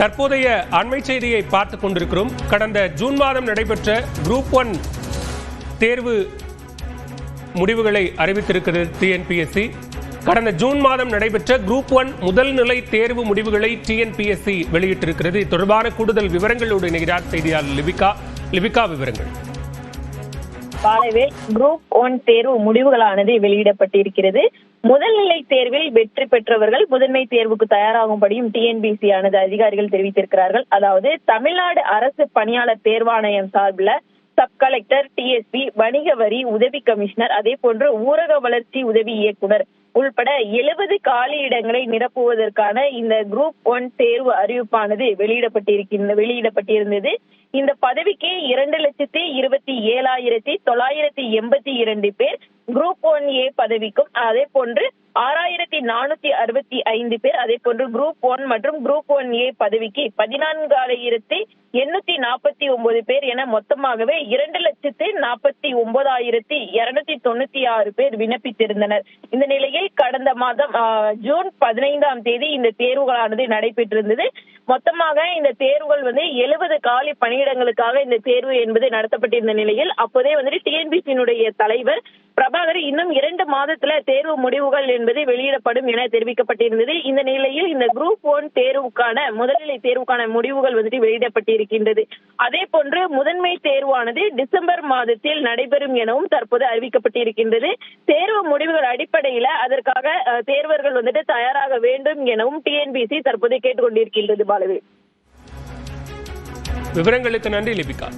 தற்போதைய அண்மை செய்தியை பார்த்துக் கொண்டிருக்கிறோம். கடந்த ஜூன் மாதம் நடைபெற்ற குரூப் ஒன் தேர்வு முடிவுகளை அறிவித்திருக்கிறது டிஎன்பிஎஸ்சி கடந்த ஜூன் மாதம் நடைபெற்ற குரூப் ஒன் முதல் நிலை தேர்வு முடிவுகளை டிஎன்பிஎஸ்சி வெளியிட்டிருக்கிறது. இது தொடர்பான கூடுதல் விவரங்களோடு இணைகிறார் செய்தியாளர் லிபிகா. லிபிகா விவரங்கள். காலவே குரூப் ஒன் தேர்வு முடிவுகளானது வெளியிடப்பட்டிருக்கிறது. முதல்நிலை தேர்வில் வெற்றி பெற்றவர்கள் முதன்மை தேர்வுக்கு தயாராகும்படியும் டிஎன்பிசி ஆனது அதிகாரிகள் தெரிவித்திருக்கிறார்கள். அதாவது தமிழ்நாடு அரசு பணியாளர் தேர்வாணையம் சார்பில் சப் கலெக்டர் டிஎஸ்பி வணிக வரி உதவி கமிஷனர் அதே போன்று ஊரக வளர்ச்சி உதவி இயக்குனர் உள்பட எழுபது காலி இடங்களை நிரப்புவதற்கான இந்த குரூப் ஒன் தேர்வு அறிவிப்பானது வெளியிடப்பட்டிருக்கின்ற வெளியிடப்பட்டிருந்தது. இந்த பதவிக்கு இரண்டு லட்சத்தி இருபத்தி ஏழாயிரத்தி தொள்ளாயிரத்தி எண்பத்தி இரண்டு பேர் குரூப் ஒன் ஏ பதவிக்கும் அதே போன்று ஆறாயிரத்தி நானூத்தி அறுபத்தி ஐந்து பேர் அதே போன்று குரூப் ஒன் மற்றும் குரூப் ஒன் ஏ பதவிக்கு பதினான்காயிரத்தி எண்ணூத்தி நாற்பத்தி ஒன்பது பேர் என மொத்தமாகவே இரண்டு லட்சத்து நாற்பத்தி ஒன்பதாயிரத்தி இருநூத்தி தொண்ணூத்தி ஆறு பேர் விண்ணப்பித்திருந்தனர். இந்த நிலையில் கடந்த மாதம் ஜூன் பதினைந்தாம் தேதி இந்த தேர்வுகளானது நடைபெற்றிருந்தது. மொத்தமாக இந்த தேர்வுகள் வந்து எழுபது காலி பணியிடங்களுக்காக இந்த தேர்வு என்பது நடத்தப்பட்டிருந்த நிலையில் அப்போதே வந்துட்டு டிஎன்பிசியினுடைய தலைவர் பிரபாகர் இன்னும் இரண்டு மாதத்துல தேர்வு முடிவுகள் என்பது வெளியிடப்படும் என தெரிவிக்கப்பட்டிருந்தது. இந்த நிலையில் இந்த குரூப் ஒன் தேர்வுக்கான முதல்நிலை தேர்வுக்கான முடிவுகள் வந்துட்டு வெளியிடப்பட்டிருக்கின்றது. அதே போன்று முதன்மை தேர்வானது டிசம்பர் மாதத்தில் நடைபெறும் எனவும் தற்போது அறிவிக்கப்பட்டிருக்கின்றது. தேர்வு முடிவுகள் அடிப்படையில அதற்காக தேர்வர்கள் வந்துட்டு தயாராக வேண்டும் எனவும் டிஎன்பிசி தற்போது கேட்டுக்கொண்டிருக்கின்றது பாலவே. விவரங்களுக்கு நன்றி லிபிகா.